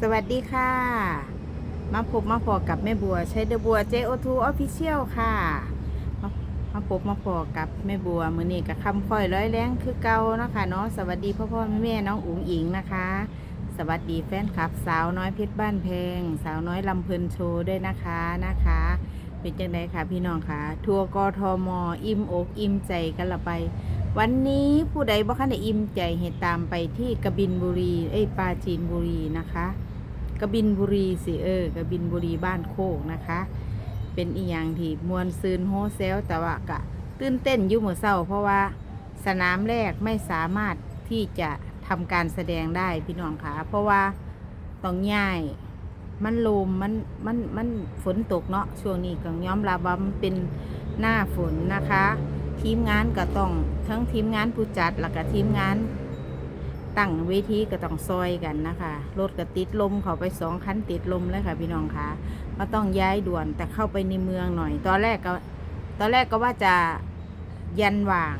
สวัสดีค่ะ มาพบมาพอกับแม่บัวใช้เดอะบัว JO2 Official ค่ะมามาพบมาพอกับแม่บัวมือนี้กับคำค่อยร้อยแรงคือเก่านะคะเนาะสวัสดีพ่อพ่อแม่แม่น้องอุ๋งอิงนะคะ สวัสดีแฟนคลับ สาวน้อยเพชรบ้านแพง สาวน้อยลำเพลินโชว์ด้วยนะคะนะคะ เป็นจังไดค่ะพี่น้องค่ะ ทัวร์กทมอิ่มอกอิ่มใจกันละไป วันนี้ผู้ใดบ่คันได้อิ่มใจให้ตามไปที่กบินบุรี เอ้ยปราจีนบุรีนะคะ กบินบุรีสิเออกบินบุรีบ้านโคกนะคะ เป็นอีหยังที่มวนซืนโฮเซลแต่ว่ากะตื่นเต้นยู่เมื่อเช้า เพราะว่าสนามแรกไม่สามารถที่จะทำการแสดงได้พี่น้องคะเพราะว่าต้องย้ายมันลมมันมันมันฝนตกเนาะช่วงนี้ก็ย้อมรับว่ามันเป็นหน้าฝนนะคะ ทีมงานก็ต้องทั้งทีมงานผู้จัดแล้วก็ทีมงานตั้งเวทีก็ต้องซอยกันนะคะรถก็ติดลมเขาไปสองคันติดลมเลยค่ะพี่น้องคะก็ต้องย้ายด่วนแต่เข้าไปในเมืองหน่อย ตอนแรกก็ตอนแรกก็ว่าจะยันว่าง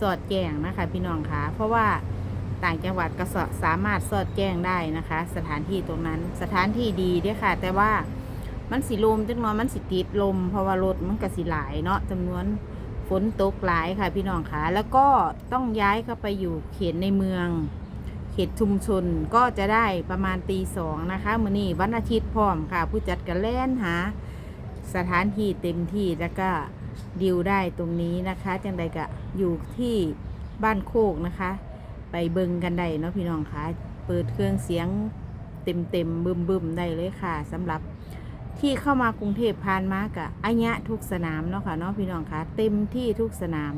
สอดแจ้งนะคะพี่น้องคะเพราะว่าต่างจังหวัดก็สสามารถสอดแจ้งได้นะคะ สถานที่ตรงนั้นสถานที่ดีด้วยค่ะ แต่ว่ามันสิลมจังน้อยมันสิติดลม เพราะว่ารถมันก็สิหลายเนาะจำนวน ฝนตกหลายค่ะพี่น้องคะแล้วก็ต้องย้ายเข้าไปอยู่เขตในเมือง เขตชุมชนก็จะได้ประมาณตีสองนะคะมื้อนี้วันอาทิตย์พร้อมค่ะ ผู้จัดกันแล่นหา สถานที่เต็มที่แล้วก็ดิวได้ตรงนี้นะคะ จังใดก็อยู่ที่บ้านโคกนะคะ ไปเบิงกันได้เนาะพี่น้องคะเปิดเครื่องเสียงเต็มเต็มบึมบึมๆได้เลยค่ะสำหรับ ที่เข้ามากรุงเทพผ่านมากะอัญะทุกสนามเนาะค่ะเนาะพี่น้องคะเต็มที่ทุกสนาม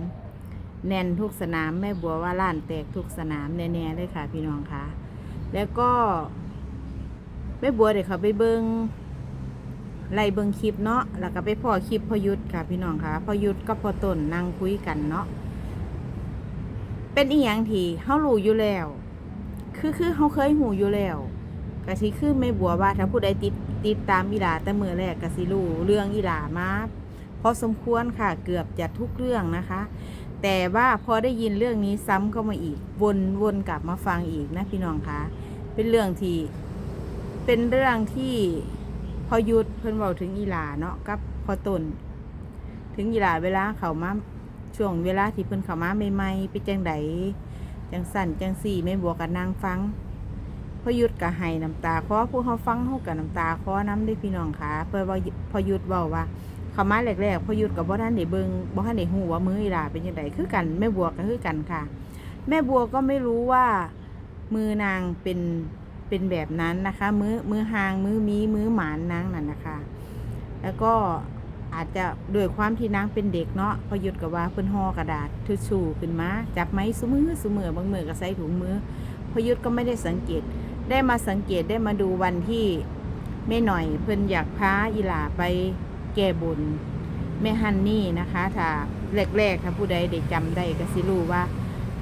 แน่นทุกสนามแม่บัวว่าล้านแตกทุกสนามแน่ๆเลยค่ะ พี่น้องคะแล้วก็แม่บัวเดี๋ยวเขาไปเบิงไล่เบิงคลิปเนาะแล้วก็ไปพ่อคลิปพยุทธค่ะ พี่น้องคะพยุทธก็พอต้นนั่งคุยกันเนาะเป็นอีหยังทีเฮารู้อยู่แล้ว คือคือเฮาเคยหูอยู่แล้ว ก็สิคือไม่บัวว่าถ้าผู้ใดติดติดตามอีหลาแต่มือแรกก็สิรู้เรื่องอีหลามาพอสมควรค่ะเกือบจะทุกเรื่องนะคะ แต่ว่าพอได้ยินเรื่องนี้ซ้ำเข้ามาอีกวนวนกลับมาฟังอีกนะพี่น้องคะเป็นเรื่องที่เป็นเรื่องที่พอหยุดเพิ่นเว้าถึงอีหลาเนาะกับพอตนถึงอีหลาเวลาเขามาช่วงเวลาที่เพิ่นเขามาใหม่ๆไปจังไดจังสั่นจังสี่ไม่บวกกับนางฟัง พยุดก็ให้น้ำตาคอผู้เขาฟังเฮากับน้ำตาคอน้ำด้พี่น้องค่ะเพิ่นว่าพอหยุดเว้าว่าเขามาแรกๆพยุดกับบ่ทันได้เบิ่งบ่ทันได้ฮู้ว่ามืออีลาเป็นจังไดคือกันแม่บัวก็คือกันค่ะ แม่บัวก็ไม่รู้ว่ามือนางเป็นเป็นแบบนั้นนะคะ มือมือหางมือมีมือหมานนางนั่นนะคะ แล้วก็อาจจะด้วยความที่นางเป็นเด็กเนาะพยุดกับว่าเพิ่นห่อกระดาษทิชชู่ขึ้นมาจับไม้สุมือสุมือบางมือก็ใส่ถุงมือพยุดก็ไม่ได้สังเกต ได้มาสังเกตได้มาดูวันที่แม่หน่อยเพิ่นอยากพาอีหลาไปแก้บุญแม่ฮันนี่นะคะ ถ้าแรกๆถ้าผู้ใดได้จำได้ก็สิรู้ว่า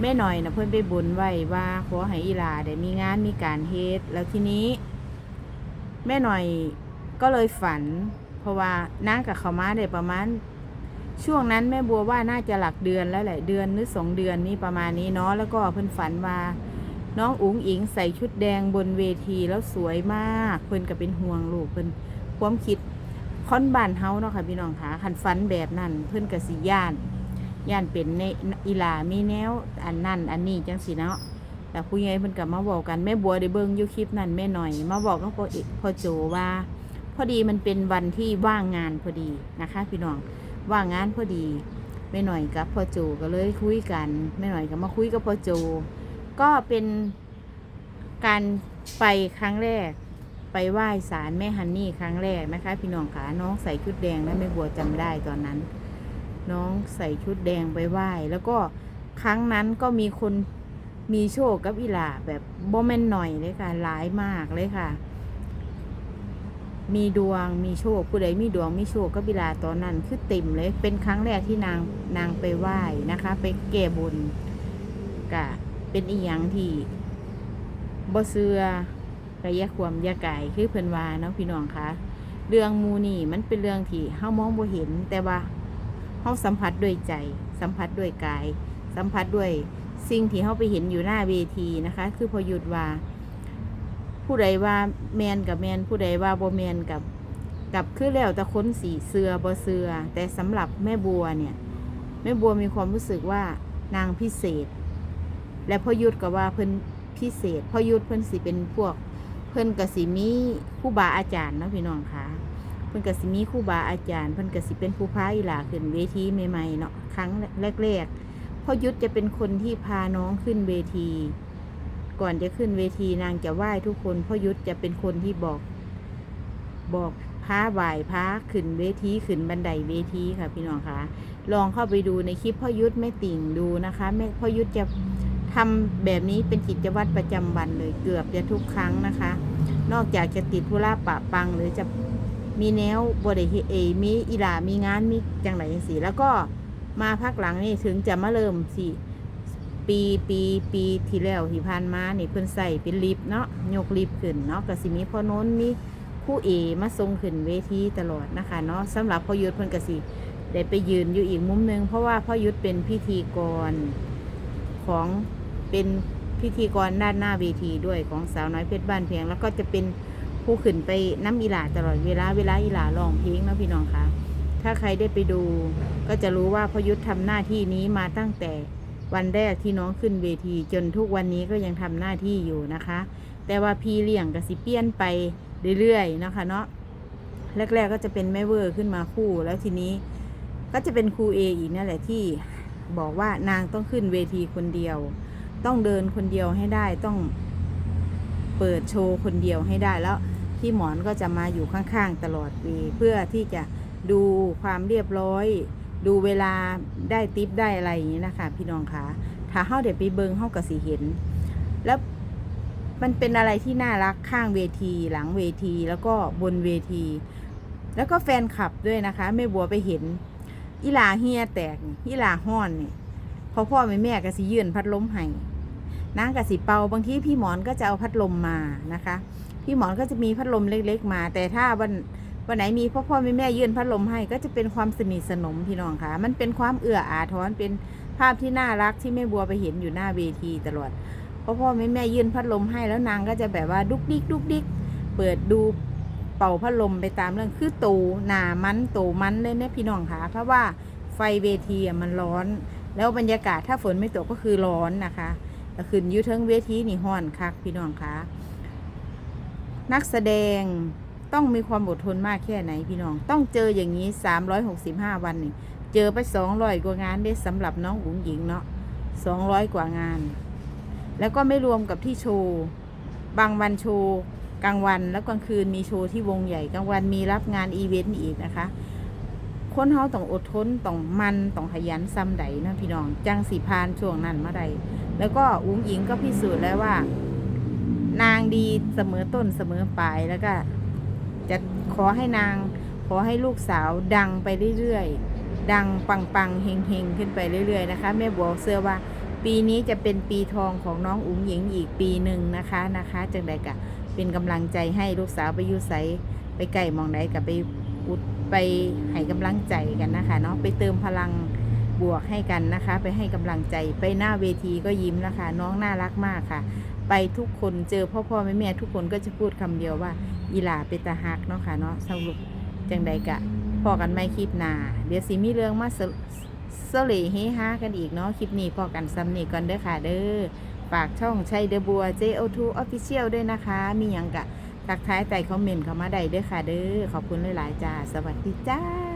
แม่หน่อยนะเพื่อนไปบนไว้ว่าขอให้อีหลาได้มีงานมีการเฮ็ดแล้วทีนี้ แม่หน่อยก็เลยฝัน เพราะว่านางกับเขามาได้ประมาณ ช่วงนั้นแม่บัวว่าน่าจะหลักเดือนแล้วแหละเดือนหรือสองเดือนนี้ประมาณนี้เนาะแล้วก็เพิ่อนฝันว่า น้องอุ๋งอิงใส่ชุดแดงบนเวทีแล้วสวยมาก เพิ่นก็เป็นห่วงลูกเพิ่นความคิดค้อนบ้านเฮาเนาะค่ะพี่น้องค่ะคันฝันแบบนั้น เพิ่นก็สิย่านย่านเป็นในอีหลามีแนวอันนั่นอันนี้จังสิเนาะแต่ผู้ใหญ่เพิ่นก็มาบอกกันแม่บัวได้เบิ่งอยู่คลิปนั้นแม่หน่อย มาบอกกับพ่อเอกพ่อโจว่า พอดีมันเป็นวันที่ว่างงานพอดีนะคะ พี่น้องว่างงานพอดีแม่หน่อยกับพ่อโจก็เลยคุยกันแม่หน่อยก็มาคุยกับพ่อโจ ก็เป็นการไปครั้งแรก ไปไหว้ศาลแม่ฮันนี่ครั้งแรกนะคะ พี่น้องขาน้องใส่ชุดแดงนะแม่บัวจำได้ตอนนั้น น้องใส่ชุดแดงไปไหว้ แล้วก็ครั้งนั้นก็มีคนมีโชคกับอีหลาแบบบ่แม่นหน่อยเลยค่ะหลายมากเลยค่ะ มีดวงมีโชคผู้ใดมีดวงมีโชคกับอีหลาตอนนั้นคือเต็มเลย เป็นครั้งแรกที่นางนางไปไหว้นะคะ ไปแก้บนกะ เป็นอีหยังที่บ่เสือกะยะความยะไก่คือเพิ่นว่าเนาะพี่น้องคะเรื่องมูนี่มันเป็นเรื่องที่เฮามองบ่เห็น แต่ว่าเขาสัมผัสด้วยใจ สัมผัสด้วยกาย สัมผัสด้วยสิ่งที่เขาไปเห็นอยู่หน้าเวทีนะคะ คือพอหยุดว่า ผู้ใดว่าแมนกับแมนผู้ใดว่าบ่แมนกับกับคือแล้วแต่คนสีเสือบ่เสือแต่สำหรับแม่บัวเนี่ยแม่บัวมีความรู้สึกว่านางพิเศษ และพ่อยุทธก็ว่าเพิ่นพิเศษพ่อยุทธเพิ่นสิเป็นพวก เพิ่นกสิมีคู่บาอาจารย์เนาะพี่น้องค่ะเพิ่นกสิมีคู่บาอาจารย์ เพิ่นกสิเป็นผู้พาอีหลาขึ้นเวทีใหม่ๆเนาะครั้งแรกๆพ่อยุทธจะเป็นคนที่พาน้องขึ้นเวที ก่อนจะขึ้นเวทีนางจะไหว้ทุกคนพ่อยุทธจะเป็นคนที่บอกบอกพาไหว้พาขึ้นเวทีขึ้นบันไดเวทีค่ะพี่น้องคะลองเข้าไปดูในคลิปพ่อยุทธแม่ติ่งดูนะคะแม่พ่อยุทธจะ ทำแบบนี้เป็นกิจวัตรประจำวันเลยเกือบจะทุกครั้งนะคะ นอกจากจะติดธุระปะปังหรือจะมีแนวบริเเอมีอีหลามีงานมีจังไรอย่างสีแล้วก็มาพักหลังนี่ถึงจะมาเริ่มสิปีปีปีที่แล้วที่ผ่านมานี่เพิ่นใส่เป็นลิฟเนาะยกลิฟขึ้นเนาะก็สิมีพ่อโน้นมีคู่เอมาทรงขึ้นเวทีตลอดนะคะเนาะสำหรับพ่อยุทธเพิ่นก็สิได้ไปยืนอยู่อีกมุมนึงเพราะว่าพ่อยุทธเป็นพิธีกรของ เป็นพิธีกรด้านหน้าเวทีด้วยของสาวน้อยเพชรบ้านเพียง แล้วก็จะเป็นผู้ขึ้นไปน้ำอีหลาตลอดเวลาเวลาอีหลาร้องเพลงนะพี่น้องคะถ้าใครได้ไปดู ก็จะรู้ว่าพยุทธทำหน้าที่นี้มาตั้งแต่วันแรกที่น้องขึ้นเวทีจนทุกวันนี้ก็ยังทำหน้าที่อยู่นะคะ แต่ว่าพี่เลี้ยงก็สิเปลี่ยนไปเรื่อยๆนะคะเนาะแรกๆก็จะเป็นแม่เวอร์ขึ้นมาคู่ แล้วทีนี้ก็จะเป็นครูเออีกนั่นแหละที่บอกว่านางต้องขึ้นเวทีคนเดียว ต้องเดินคนเดียวให้ได้ต้องเปิดโชว์คนเดียวให้ได้แล้วพี่หมอนก็จะมาอยู่ข้างๆตลอดเวลาเพื่อที่จะดูความเรียบร้อย ดูเวลาได้ติปได้อะไรอย่างนี้นะคะ พี่น้องคะถ้าเฮาเดี๋ยวไปเบิงเฮาก็สิเห็น แล้วมันเป็นอะไรที่น่ารักข้างเวที หลังเวที แล้วก็บนเวที แล้วก็แฟนคลับด้วยนะคะแม่บัวไปเห็นอีหลาเฮียแตกอีหลาห้อนเนี่ยพอพ่อแม่แม่ก็สิยื่นพัดล้มให้ นางก็สิเป่าบางทีพี่หมอนก็จะเอาพัดลมมานะคะ พี่หมอนก็จะมีพัดลมเล็ก ๆ มา แต่ถ้าวันวันไหนมีพ่อพ่อแม่แม่ยื่นพัดลมให้ก็จะเป็นความสนิทสนมพี่น้องค่ะ มันเป็นความเอื้ออาทรเป็นภาพที่น่ารักที่แม่บัวไปเห็นอยู่หน้าเวทีตลอดพ่อพ่อแม่แม่ยื่นพัดลมให้แล้วนางก็จะแบบว่าดุกดิกดุกดิกเปิดดูเป่าพัดลมไปตามเรื่องคือตูหนามันตูมันเลยเนี่ยพี่น้องค่ะ เพราะว่าไฟเวทีมันร้อน แล้วบรรยากาศถ้าฝนไม่ตกก็คือร้อนนะคะ แล้วขึ้นอยูเทิงเวทีนี่ห้อนคักพี่น้องคะนักแสดงต้องมีความอดทนมากแค่ไหนพี่น้อง ต้องเจออย่างนี้ 365 วันนี่เจอไป 200 กว่างานได้สำหรับน้องอุ๋งหญิงเนาะ200 กว่างาน แล้วก็ไม่รวมกับที่โชว์บางวันโชว์กลางวันแล้วกลางคืนมีโชว์ที่วงใหญ่กลางวันมีรับงานอีเวนต์อีกนะคะ คนเฮาต้องอดทนต้องมันต้องขยันซ้ำใดนะพี่น้อง จังสีพานช่วงนั้นมาใด แล้วก็อุ้งอิงก็พิสูจน์แล้วว่า นางดีเสมอต้นเสมอปลายแล้วก็ จะขอให้นางขอให้ลูกสาวดังไปเรื่อยๆ ดังปังๆเฮงๆขึ้นไปเรื่อยๆนะคะ แม่บัวเชื่อว่า ปีนี้จะเป็นปีทองของน้องอุ๋งหญิงอีกปีหนึ่งนะคะนะคะจังใดกะเป็นกำลังใจให้ลูกสาวไปยุไสไปไก่มองใดกับไปอุดไปให้กำลังใจกันนะคะเนาะไปเติมพลัง บวกให้กันนะคะ ไปให้กำลังใจไปหน้าเวทีก็ยิ้มนะคะ น้องน่ารักมากค่ะ ไปทุกคนเจอพ่อพ่อแม่แม่ทุกคนก็จะพูดคำเดียวว่า อีหลาเป็นตาฮักเนาะค่ะเนาะสรุปจังใดกะพอกันไม่คลิปหนาเดี๋ยวสิมีเรื่องมาเสเลเฮฮากันอีกเนาะคลิปนี้พอกันซ้ำนี่ก่อนเด้อค่ะเด้อฝากช่องชัยเดอบัว JO2 Official ด้วยนะคะ มีหยังกะทักท้ายใต้คอมเมนต์เข้ามาได้เด้อค่ะเด้อขอบคุณหลายๆจ้า สวัสดีจ้า